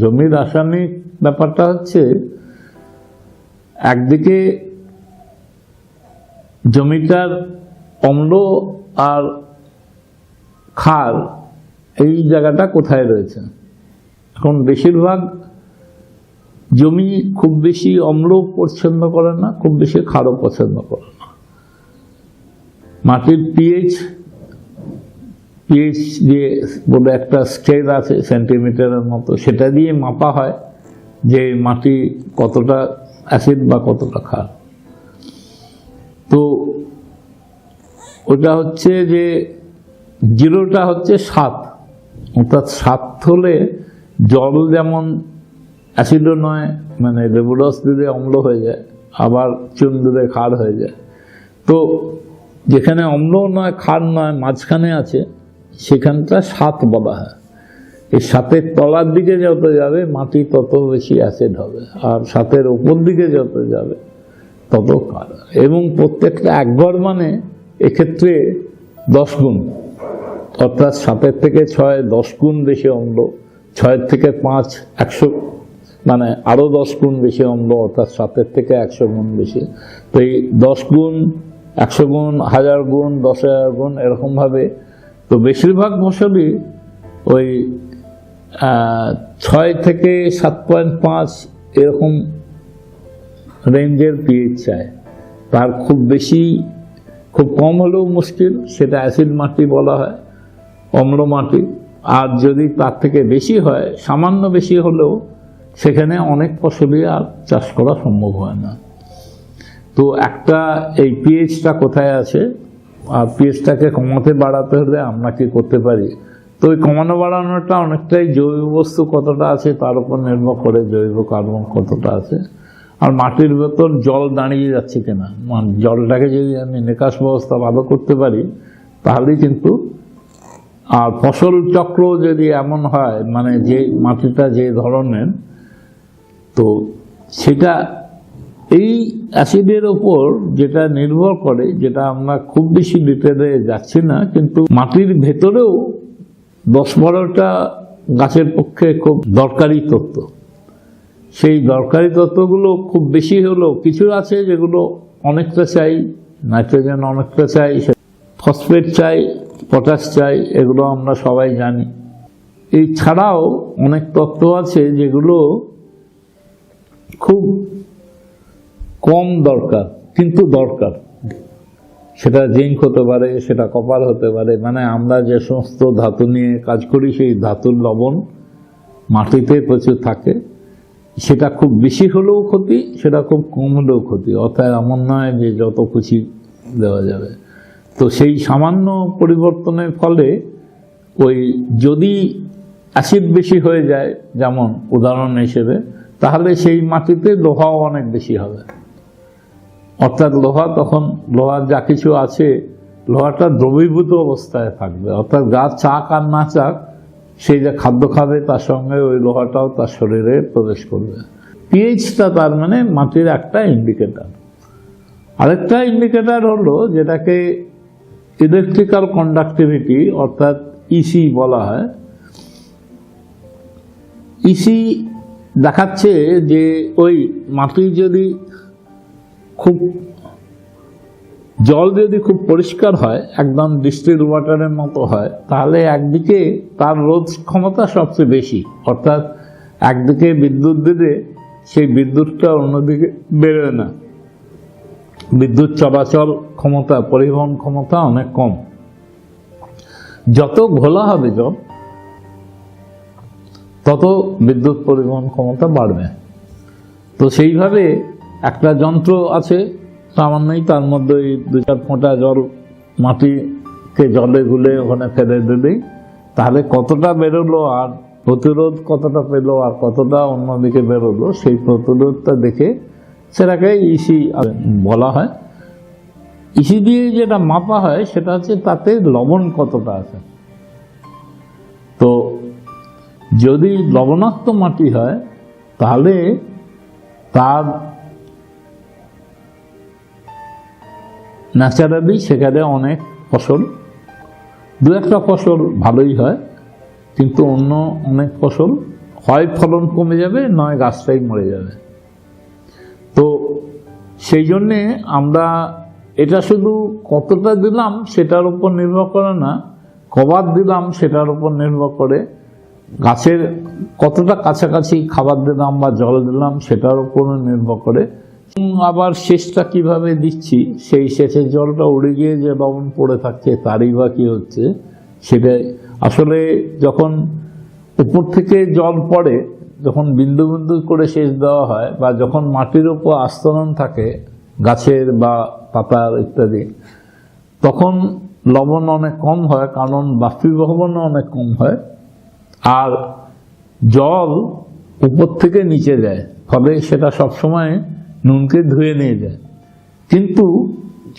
জমি রাসায়নিক ব্যাপারটা হচ্ছে, একদিকে জমিটার অম্ল আর ক্ষার এই জায়গাটা কোথায় রয়েছে? এখন বেশিরভাগ জমি খুব বেশি অম্ল পছন্দ করে না, খুব বেশি ক্ষারও পছন্দ করে না। মাটির পিএইচ পিএইচ দিয়ে বলে একটা স্কেল আছে সেন্টিমিটারের মতো। সেটা দিয়ে মাপা হয় যে মাটি কতটা অ্যাসিড বা কতটা ক্ষার। তো ওটা হচ্ছে যে জিরোটা হচ্ছে সাত। অর্থাৎ সাত হলে জল যেমন অ্যাসিডও নয় মানে লেবুরস দিলে অম্ল হয়ে যায়, আবার চুন দিলে ক্ষার হয়ে যায়। তো যেখানে অম্ল নয়, ক্ষার নয়, মাঝখানে আছে সেখানটা সাত বলা হয় এই সাতের তলার দিকে যত যাবে, মাটি তত বেশি অ্যাসিড হবে। আর সাতের ওপর দিকে যত যাবে, তত কার এবং প্রত্যেকটা একবার মানে এক্ষেত্রে দশ গুণ। অর্থাৎ সাতের থেকে ছয় দশ গুণ বেশি অম্ল, ছয়ের থেকে পাঁচ একশো মানে আরও দশ গুণ বেশি অম্ল, অর্থাৎ সাতের থেকে একশো গুণ বেশি। তো এই দশ গুণ, একশো গুণ, হাজার গুণ, দশ হাজার গুণ এরকমভাবে তো বেশিরভাগ ফসলই ওই ছয় থেকে সাত পয়েন্ট পাঁচ এরকম রেঞ্জের পিএইচ চায়। তার খুব বেশি, খুব কম হলেও মুশকিল, সেটা অ্যাসিড মাটি বলা হয়, অম্ল মাটি। আর যদি তার থেকে বেশি হয়, সামান্য বেশি হলেও সেখানে অনেক ফসলই আর চাষ করা সম্ভব হয় না। তো একটা এই পিএইচটা কোথায় আছে? আর পিএইচটাকে কমাতে বাড়াতে হলে আমরা কি করতে পারি? তো ওই কমানো বাড়ানোটা অনেকটাই জৈব বস্তু কতটা আছে তার উপর নির্ভর করে জৈব কার্বন কতটা আছে। আর মাটির ভেতর জল দাঁড়িয়ে যাচ্ছে কিনা? মানে জলটাকে যদি আমি নিকাশ ব্যবস্থা ভালো করতে পারি, তাহলেই কিন্তু আর ফসল চক্র যদি এমন হয় মানে যে মাটিটা যে ধরনের, তো সেটা এই অ্যাসিডের ওপর যেটা নির্ভর করে, যেটা আমরা খুব বেশি ডিটেলে যাচ্ছি না, কিন্তু মাটির ভেতরেও দশ বারোটা গাছের পক্ষে খুব দরকারি তত্ত্ব। সেই দরকারি তত্ত্বগুলো খুব বেশি হলেও কিছু আছে যেগুলো অনেকটা চাই, নাইট্রোজেন অনেকটা চাই, ফসফেট চাই, পটাশ চাই, এগুলো আমরা সবাই জানি। এই ছাড়াও অনেক তত্ত্ব আছে যেগুলো খুব কম দরকার, কিন্তু দরকার। সেটা জিঙ্ক হতে পারে, সেটা কপার হতে পারে মানে আমরা যে সমস্ত ধাতু নিয়ে কাজ করি, সেই ধাতুর লবণ মাটিতে প্রচুর থাকে। সেটা খুব বেশি হলেও ক্ষতি, সেটা খুব কম হলেও ক্ষতি। অর্থাৎ এমন নয় যে যত খুশি দেওয়া যাবে। তো সেই সামান্য পরিবর্তনের ফলে ওই যদি অ্যাসিড বেশি হয়ে যায়, যেমন উদাহরণ হিসেবে, তাহলে সেই মাটিতে লোহাও অনেক বেশি হবে। অর্থাৎ লোহা তখন, লোহার যা কিছু আছে, লোহাটা দ্রবীভূত অবস্থায় থাকবে। অর্থাৎ গাছ চাক আর না চাক সেই যে খাদ্য খাবে তার সঙ্গে ওই লোহাটাও তার শরীরে প্রবেশ করবে। পিএইচটা তার মানে মাটির একটা ইন্ডিকেটার আরেকটা ইন্ডিকেটার হলো যেটাকে ইলেকট্রিক্যাল কন্ডাক্টিভিটি অর্থাৎ ইসি বলা হয়। ইসি দেখাচ্ছে যে ওই মাটি যদি জল যদি খুব পরিষ্কার হয়, একদম ডিস্টিল ওয়াটারের মতো হয়, তাহলে একদিকে তার রোধ ক্ষমতা সবচেয়ে বেশি। অর্থাৎ একদিকে বিদ্যুৎ দিলে সেই বিদ্যুৎটা অন্যদিকে বেরোয় না। বিদ্যুৎ চলাচল ক্ষমতা, পরিবহন ক্ষমতা অনেক কম। যত ঘোলা হবে জল, তত বিদ্যুৎ পরিবহন ক্ষমতা বাড়বে। তো সেইভাবে একটা যন্ত্র আছে, সামান্যই তার মধ্যে ওই দু চার ফোঁটা জল মাটিকে জলে গুলে ওখানে ফেলে দিলেই তাহলে কতটা বেরোলো আর প্রতিরোধ কতটা পেল আর কতটা অন্যদিকে বেরোলো, সেই প্রতিরোধটা দেখে সেটাকে ইসি বলা হয়। ইসি দিয়ে যেটা মাপা হয় সেটা হচ্ছে তাতে লবণ কতটা আছে। তো যদি লবণাক্ত মাটি হয়, তাহলে তার ন্যাচারালি সেখানে অনেক ফসল। দু একটা ফসল ভালোই হয়, কিন্তু অন্য অনেক ফসল, হয় ফলন কমে যাবে, নয় গাছটাই মরে যাবে। তো সেই জন্যে আমরা এটা শুধু কতটা দিলাম সেটার উপর নির্ভর করে না, কবার দিলাম সেটার উপর নির্ভর করে গাছের কতটা কাছাকাছি খাবার দিলাম বা জল দিলাম সেটার উপরও নির্ভর করে আবার শেষটা কীভাবে দিচ্ছি? সেই শেষের জলটা উড়ে গিয়ে যে লবণ পড়ে থাকছে, তারই বা কী হচ্ছে? সেটা আসলে যখন উপর থেকে জল পড়ে, যখন বিন্দু বিন্দু করে সেচ দেওয়া হয় বা যখন মাটির উপর আস্তরণ থাকে, গাছের বা পাতার ইত্যাদি, তখন লবণ অনেক কম হয়, কারণ বাষ্পীভবনও অনেক কম হয়, আর জল উপর থেকে নিচে যায়। ফলে সেটা সবসময় নুনকে ধুয়ে নিয়ে যায়। কিন্তু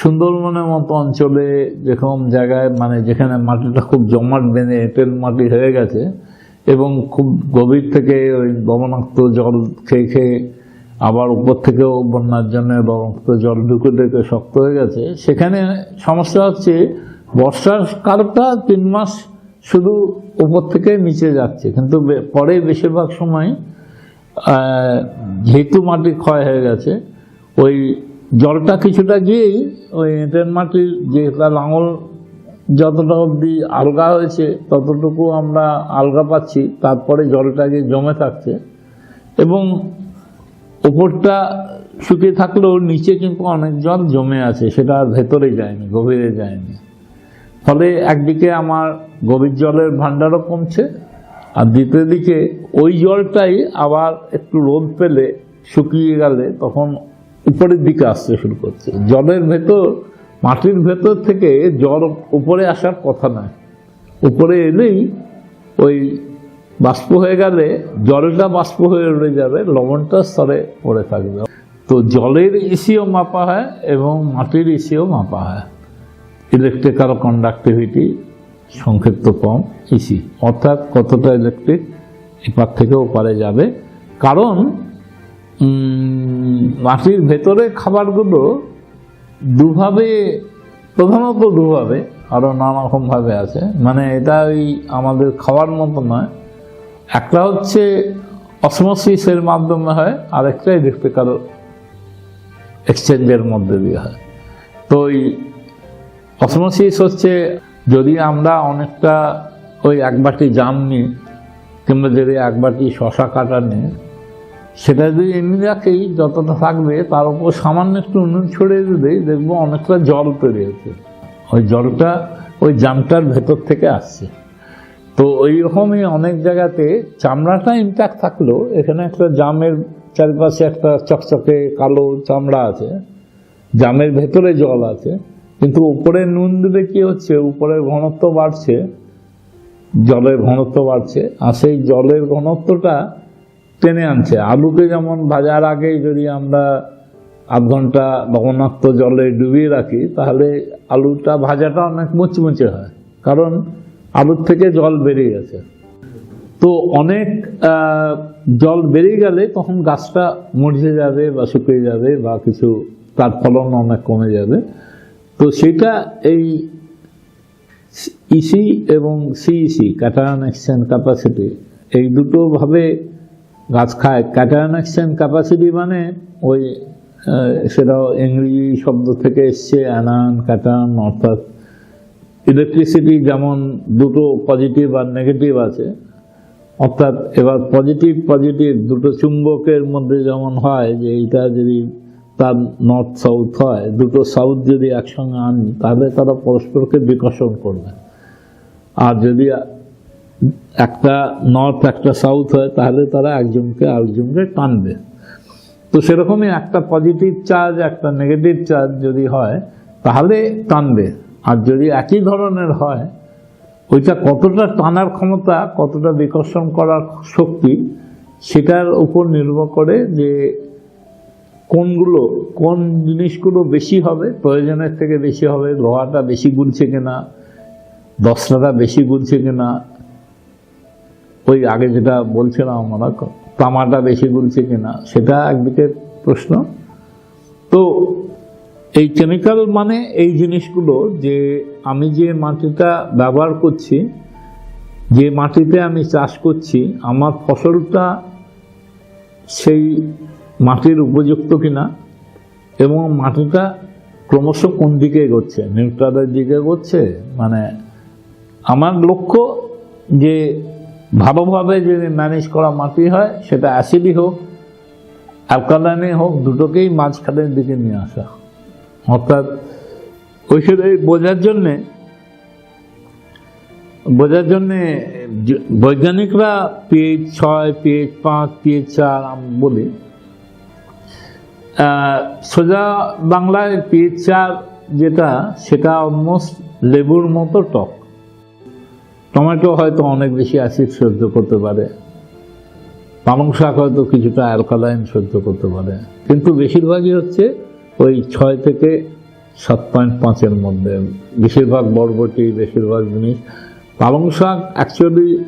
সুন্দরবনের মতো অঞ্চলে যেরকম জায়গায় মানে যেখানে মাটিটা খুব জমাট বেঁধে এঁটেল মাটি হয়ে গেছে এবং খুব গভীর থেকে ওই লবণাক্ত জল খেয়ে খেয়ে আবার উপর থেকেও বন্যার জন্য লবণাক্ত জল ঢুকে ঢুকে শক্ত হয়ে গেছে, সেখানে সমস্যা হচ্ছে বর্ষার কালটা তিন মাস শুধু উপর থেকে নিচে যাচ্ছে। কিন্তু পরে বেশিরভাগ সময় যেহেতু মাটি ক্ষয় হয়ে গেছে। ওই জলটা কিছুটা গিয়েই ওই এঁটেল মাটির যে তার লাঙল যতটা অবধি আলগা হয়েছে, ততটুকু আমরা আলগা পাচ্ছি। তারপরে জলটা গিয়ে জমে থাকছে। এবং উপরটা শুকিয়ে থাকলেও নিচে কিন্তু অনেক জল জমে আছে। সেটা ভেতরে যায়নি, গভীরে যায়নি। ফলে একদিকে আমার গভীর জলের ভাণ্ডারও কমছে আর দ্বিতীয় দিকে ওই জলটাই আবার একটু রোদ পেলে শুকিয়ে গেলে তখন উপরের দিকে আসতে শুরু করছে। জলের ভেতর, মাটির ভেতর থেকে জল উপরে আসার কথা নয়। উপরে এলেই ওই বাষ্প হয়ে গেলে জলটা বাষ্প হয়ে উড়ে যাবে, লবণটা স্তরে পড়ে থাকবে। তো জলের ইসিও মাপা হয় এবং মাটির ইসিও মাপা হয়। ইলেকট্রিক্যাল কন্ডাক্টিভিটি সংক্ষিপ্ত কম ইসি। অর্থাৎ কতটা ইলেকট্রিক এপার থেকে ওপারে যাবে। কারণ মাটির ভেতরে খাবারগুলো দুভাবে, প্রধানত দুভাবে আরও নানা রকমভাবে আছে। মানে এটা ওই আমাদের খাওয়ার মতো নয়। একটা হচ্ছে অসমোসিসের মাধ্যমে হয়, আরেকটা ইলেকট্রিক্যাল এক্সচেঞ্জের মধ্যে দিয়ে হয়। তো ওই অসমোসিস হচ্ছে যদি আমরা অনেকটা ওই এক বাটি জাম নিই, কিংবা যদি এক বাটি শশা কাটা নিই, সেটা যদি এমনি রাখেই যতটা থাকবে, তার উপর সামান্য একটু উনুন ছড়িয়ে দিলেই দেখব অনেকটা জল পেরিয়েছে ওই জলটা ওই জামটার ভেতর থেকে আসছে। তো ওই রকমই অনেক জায়গাতে চামড়াটা ইনট্যাক্ট থাকলেও এখানে একটা জামের চারপাশে একটা চকচকে কালো চামড়া আছে, জামের ভেতরে জল আছে। কিন্তু উপরে নুন দিলে কি হচ্ছে? উপরের ঘনত্ব বাড়ছে, জলের ঘনত্ব বাড়ছে, আর সেই জলের ঘনত্বটা টেনে আনছে। আলুকে যেমন ভাজার আগে যদি আমরা আধ ঘণ্টা লবণাক্ত জলে ডুবিয়ে রাখি, তাহলে আলুটা ভাজাটা অনেক মুচমুচে হয়, কারণ আলুর থেকে জল বেরিয়ে গেছে। তো অনেক জল বেরিয়ে গেলে তখন গাছটা মরঝে যাবে বা শুকিয়ে যাবে বা কিছু, তার ফলন অনেক কমে যাবে। তো সেটা এই ইসি এবং সিইসি ক্যাটায়ন এক্সচেঞ্জ ক্যাপাসিটি এই দুটোভাবে গাছ খায়। ক্যাটায়ন এক্সচেঞ্জ ক্যাপাসিটি মানে ওই আহ, সেটা ইংরেজি শব্দ থেকে এসছে অ্যানান ক্যাটায়ন অর্থাৎ ইলেকট্রিসিটি যেমন দুটো পজিটিভ আর নেগেটিভ আছে অর্থাৎ এবার পজিটিভ পজিটিভ দুটো চুম্বকের মধ্যে যেমন হয় যে এইটা যদি তার নর্থ সাউথ হয়, দুটো সাউথ যদি একসঙ্গে আনি, তাহলে তারা পরস্পরকে বিকর্ষণ করবে। আর যদি একটা নর্থ একটা সাউথ হয়, তাহলে তারা একজনকে আরেকজনকে টানবে। তো সেরকমই একটা পজিটিভ চার্জ একটা নেগেটিভ চার্জ যদি হয়, তাহলে টানবে। আর যদি একই ধরনের হয়, ওইটা কতটা টানার ক্ষমতা, কতটা বিকর্ষণ করার শক্তি, সেটার উপর নির্ভর করে যে কোনগুলো, কোন জিনিসগুলো বেশি হবে, প্রয়োজনের থেকে বেশি হবে, লোহাটা বেশি গুলছে কিনা দশটাটা বেশি গুলছে কিনা, ওই আগে যেটা বলছিলাম আমরা, তামাটা বেশি গুলছে কিনা, সেটা একদিকে প্রশ্ন। তো এই কেমিক্যাল মানে এই জিনিসগুলো যে আমি যে মাটিটা ব্যবহার করছি, যে মাটিতে আমি চাষ করছি, আমার ফসলটা সেই মাটির উপযুক্ত কিনা এবং মাটিটা ক্রমশ কোন দিকে এগোচ্ছে? নিউট্রালের দিকে এগোচ্ছে? মানে আমার লক্ষ্য যে ভালোভাবে যদি ম্যানেজ করা মাটি হয়, সেটা অ্যাসিডই হোক অ্যালকালাইনে হোক, দুটোকেই মাঝখানের দিকে নিয়ে আসা। অর্থাৎ ওইখানে বোঝার জন্যে বোঝার জন্যে বৈজ্ঞানিকরা পিএইচ ছয় পিএইচ পাঁচ পিএইচ চার বলি সোজা বাংলায় চার যেটা, সেটা অলমোস্ট লেবুর মতো টক। টমেটো হয়তো অনেক বেশি অ্যাসিড সহ্য করতে পারে। পালং শাক হয়তো কিছুটা অ্যালকালাইন সহ্য করতে পারে। কিন্তু বেশিরভাগই হচ্ছে ওই ছয় থেকে সাত পয়েন্ট পাঁচের মধ্যে। বেশিরভাগ বরবটি, বেশিরভাগ জিনিস। পালং শাক অ্যাকচুয়ালি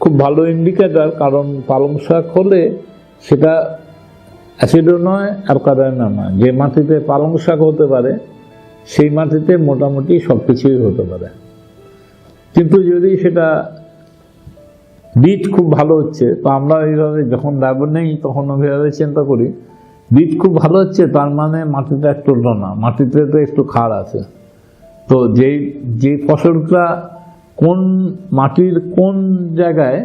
খুব ভালো ইন্ডিকেটার কারণ পালং শাক হলে সেটা অ্যাসিডও নয় অ্যালকালাইনও নয় যে মাটিতে পালং শাক হতে পারে, সেই মাটিতে মোটামুটি সব কিছুই হতে পারে। কিন্তু যদি সেটা বীজ খুব ভালো হচ্ছে, তো আমরা এইভাবে যখন ল্যাব নেই, তখন ওইভাবে চিন্তা করি, বীজ খুব ভালো হচ্ছে, তার মানে মাটিটা একটু না মাটিতে তো একটু খার আছে। তো যেই যে ফসলটা কোন মাটির কোন জায়গায়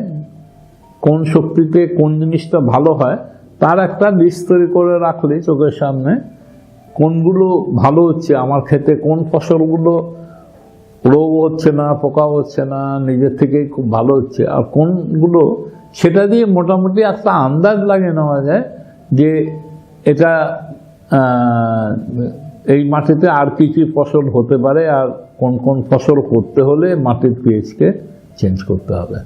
কোন শক্তিতে কোন জিনিসটা ভালো হয় তার একটা লিস্ট তৈরি করে রাখলে চোখের সামনে কোনগুলো ভালো হচ্ছে, আমার ক্ষেতে কোন ফসলগুলো রোগ হচ্ছে না, পোকা হচ্ছে না, নিজের থেকেই খুব ভালো হচ্ছে, আর কোনগুলো সেটা দিয়ে মোটামুটি একটা আন্দাজ লাগিয়ে নেওয়া যায় যে এটা এই মাটিতে আর কি কি ফসল হতে পারে আর কোন কোন ফসল করতে হলে মাটির পিএইচকে চেঞ্জ করতে হবে।